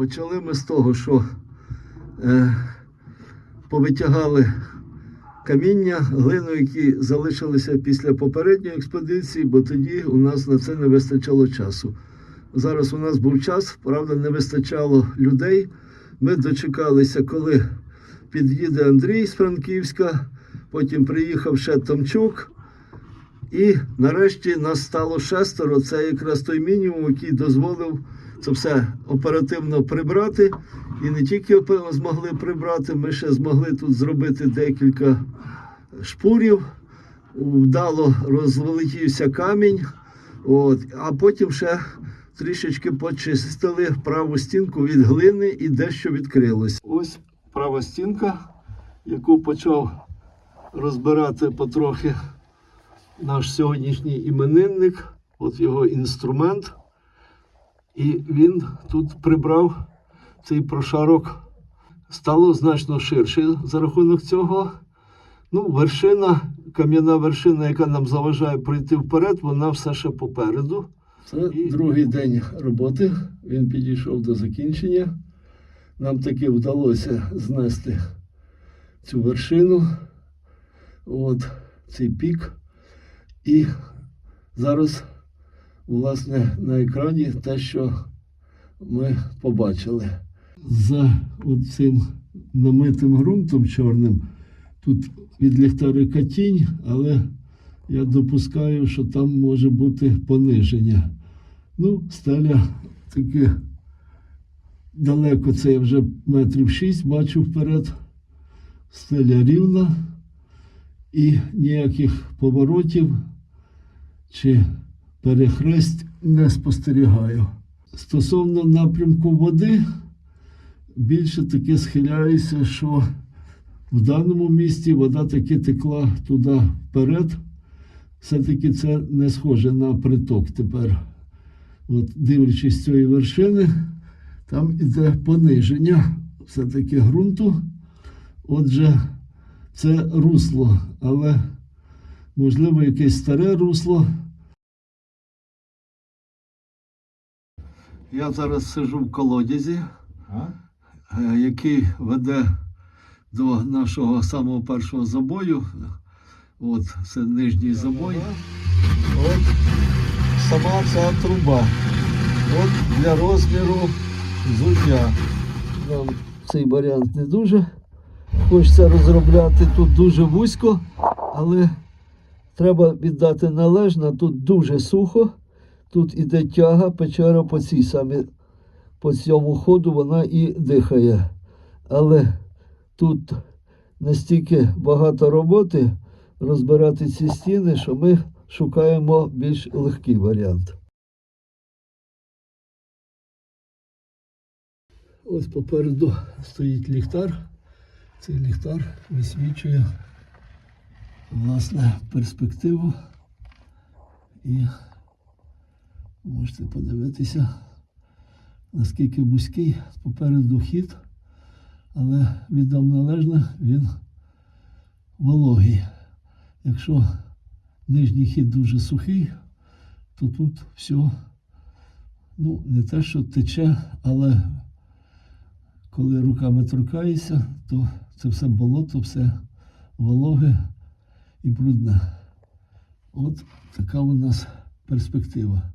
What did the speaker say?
Почали ми з того, що е, повитягали каміння, глину, які залишилися після попередньої експедиції, бо тоді у нас на це не вистачало часу. Зараз у нас був час, правда, не вистачало людей. Ми дочекалися, коли під'їде Андрій з Франківська, потім приїхав ще Томчук. І нарешті нас стало шестеро. Це якраз той мінімум, який дозволив це все оперативно прибрати. І не тільки змогли прибрати, ми ще змогли тут зробити декілька шпурів. Вдало розвеликівся камінь. От, а потім ще трішечки почистили праву стінку від глини і дещо відкрилось. Ось права стінка, яку почав розбирати потрохи наш сьогоднішній іменинник, от його інструмент. І він тут прибрав цей прошарок, стало значно ширше за рахунок цього. Ну, вершина, кам'яна вершина, яка нам заважає пройти вперед, вона все ще попереду. Це другий день роботи. Він підійшов до закінчення. Нам таки вдалося знести цю вершину, от цей пік. І зараз, власне, на екрані те, що ми побачили. За цим намитим ґрунтом чорним тут від ліхтарика тінь, але я допускаю, що там може бути пониження. Ну, стеля таки далеко, це я вже метрів шість бачу вперед. Стеля рівна і ніяких поворотів чи перехресть не спостерігаю. Стосовно напрямку води, більше таки схиляюся, що в даному місці вода таки текла туди вперед. Все-таки це не схоже на приток тепер. От дивлячись цієї вершини, там іде пониження все-таки ґрунту. Отже, це русло, але можливо якесь старе русло. Я зараз сижу в колодязі, е, який веде до нашого самого першого забою. От це нижній забой. От сама ця труба. От для розміру взуття. Нам цей варіант не дуже хочеться розробляти. Тут дуже вузько, але треба віддати належне. Тут дуже сухо. Тут іде тяга, печера по цій самі, по цьому ходу вона і дихає. Але тут настільки багато роботи розбирати ці стіни, що ми шукаємо більш легкий варіант. Ось попереду стоїть ліхтар. Цей ліхтар висвічує власне перспективу і можете подивитися, наскільки вузький попереду хід, але віддам належне, він вологий. Якщо нижній хід дуже сухий, то тут все, ну, не те, що тече, але коли руками торкаєшся, то це все болото, все вологе і брудне. От така у нас перспектива.